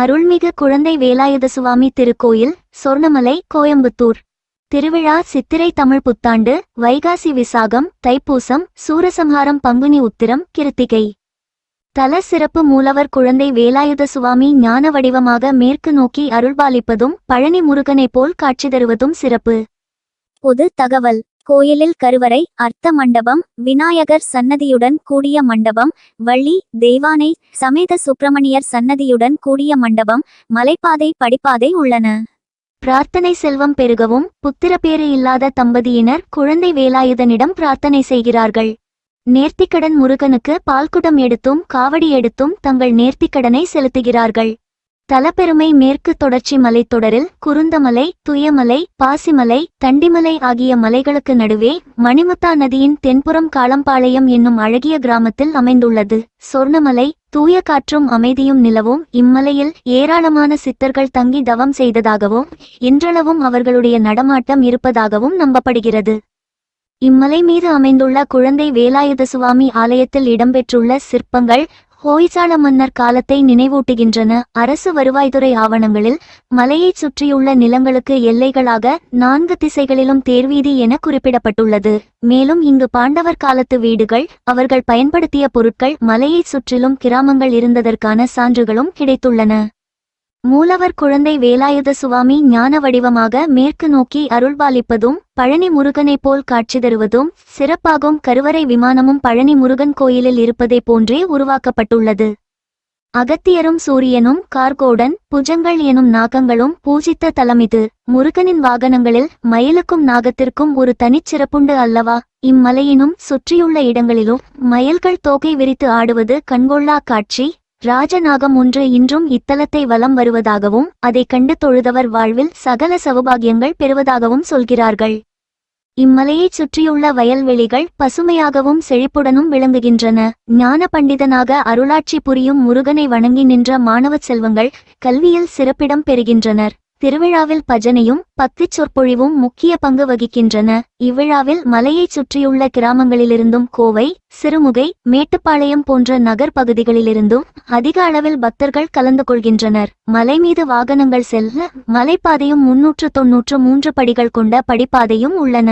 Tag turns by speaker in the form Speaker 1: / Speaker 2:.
Speaker 1: அருள்மிகு குழந்தை வேலாயுத சுவாமி திருக்கோயில் சொர்ணமலை கோயம்புத்தூர். திருவிழா சித்திரை தமிழ் புத்தாண்டு வைகாசி விசாகம் தைப்பூசம் சூரசம்ஹாரம் பங்குனி உத்திரம் கிருத்திகை. தல சிறப்பு மூலவர் குழந்தை வேலாயுத சுவாமி ஞான வடிவமாக மேற்கு நோக்கி அருள்பாலிப்பதும் பழனி முருகனைப் போல் காட்சி தருவதும் சிறப்பு. பொது தகவல். கோயிலில் கருவறை அர்த்த மண்டபம் விநாயகர் சன்னதியுடன் கூடிய மண்டபம் வள்ளி தெய்வானை சமேத சுப்பிரமணியர் சன்னதியுடன் கூடிய மண்டபம் மலைப்பாதை படிப்பாதை உள்ளன. பிரார்த்தனை செல்வம் பெருகவும் புத்திரப்பேறு இல்லாத தம்பதியினர் குழந்தை வேலாயுதனிடம் பிரார்த்தனை செய்கிறார்கள். நேர்த்திக்கடன் முருகனுக்கு பால்குடம் எடுத்தும் காவடி எடுத்தும் தங்கள் நேர்த்திக்கடனை செலுத்துகிறார்கள். தலப்பெருமை மேற்கு தொடர்ச்சி மலைத்தொடரில் குருந்தமலை துயமலை பாசிமலை தண்டிமலை ஆகிய மலைகளுக்கு நடுவே மணிமுத்தா நதியின் தென்புறம் காளம்பாளையம் என்னும் அழகிய கிராமத்தில் அமைந்துள்ளது. சொர்ணமலை தூய காற்றும் அமைதியும் நிலவும் இம்மலையில் ஏராளமான சித்தர்கள் தங்கி தவம் செய்ததாகவும் இன்றளவும் அவர்களுடைய நடமாட்டம் இருப்பதாகவும் நம்பப்படுகிறது. இம்மலை மீது அமைந்துள்ள குழந்தை வேலாயுத சுவாமி ஆலயத்தில் இடம்பெற்றுள்ள சிற்பங்கள் ஹோய்சால மன்னர் காலத்தை நினைவூட்டுகின்றன. அரசு வருவாய்த்துறை ஆவணங்களில் மலையைச் சுற்றியுள்ள நிலங்களுக்கு எல்லைகளாக நான்கு திசைகளிலும் தேர்வீதி என குறிப்பிடப்பட்டுள்ளது. மேலும் இங்கு பாண்டவர் காலத்து வீடுகள் அவர்கள் பயன்படுத்திய பொருட்கள் மலையைச் சுற்றிலும் கிராமங்கள் இருந்ததற்கான சான்றுகளும் கிடைத்துள்ளன. மூலவர் குழந்தை வேலாயுத சுவாமி ஞான வடிவமாக மேற்கு நோக்கி அருள்பாலிப்பதும் பழனி முருகனைப் போல் காட்சி தருவதும் சிறப்பாகும் கருவறை விமானமும் பழனி முருகன் கோயிலில் இருப்பதை போன்றே உருவாக்கப்பட்டுள்ளது. அகத்தியரும் சூரியனும் கார்கோடன் புஜங்கள் எனும் நாகங்களும் பூஜித்த தலமிது முருகனின் வாகனங்களில் மயிலுக்கும் நாகத்திற்கும் ஒரு தனிச்சிறப்புண்டு அல்லவா? இம்மலையினும் சுற்றியுள்ள இடங்களிலும் மயில்கள் தோகை விரித்து ஆடுவது கண்கொள்ளா காட்சி. ராஜநாகம் ஒன்று இன்றும் இத்தலத்தை வலம் வருவதாகவும் அதைக் கண்டு தொழுதவர் வாழ்வில் சகல சௌபாகியங்கள் பெறுவதாகவும் சொல்கிறார்கள். இம்மலையைச் சுற்றியுள்ள வயல்வெளிகள் பசுமையாகவும் செழிப்புடனும் விளங்குகின்றன. ஞான பண்டிதனாக அருளாட்சி புரியும் முருகனை வணங்கி நின்ற மாணவச் செல்வங்கள் கல்வியில் சிறப்பிடம் பெறுகின்றனர். திருவிழாவில் பஜனையும் பக்திச் சொற்பொழிவும் முக்கிய பங்கு வகிக்கின்றன. இவ்விழாவில் மலையைச் சுற்றியுள்ள கிராமங்களிலிருந்தும் கோவை சிறுமுகை மேட்டுப்பாளையம் போன்ற நகர் பகுதிகளிலிருந்தும் அதிக அளவில் பக்தர்கள் கலந்து கொள்கின்றனர். மலை மீது வாகனங்கள் செல்ல மலைப்பாதையும் முன்னூற்று தொன்னூற்று மூன்று படிகள் கொண்ட படிப்பாதையும் உள்ளன.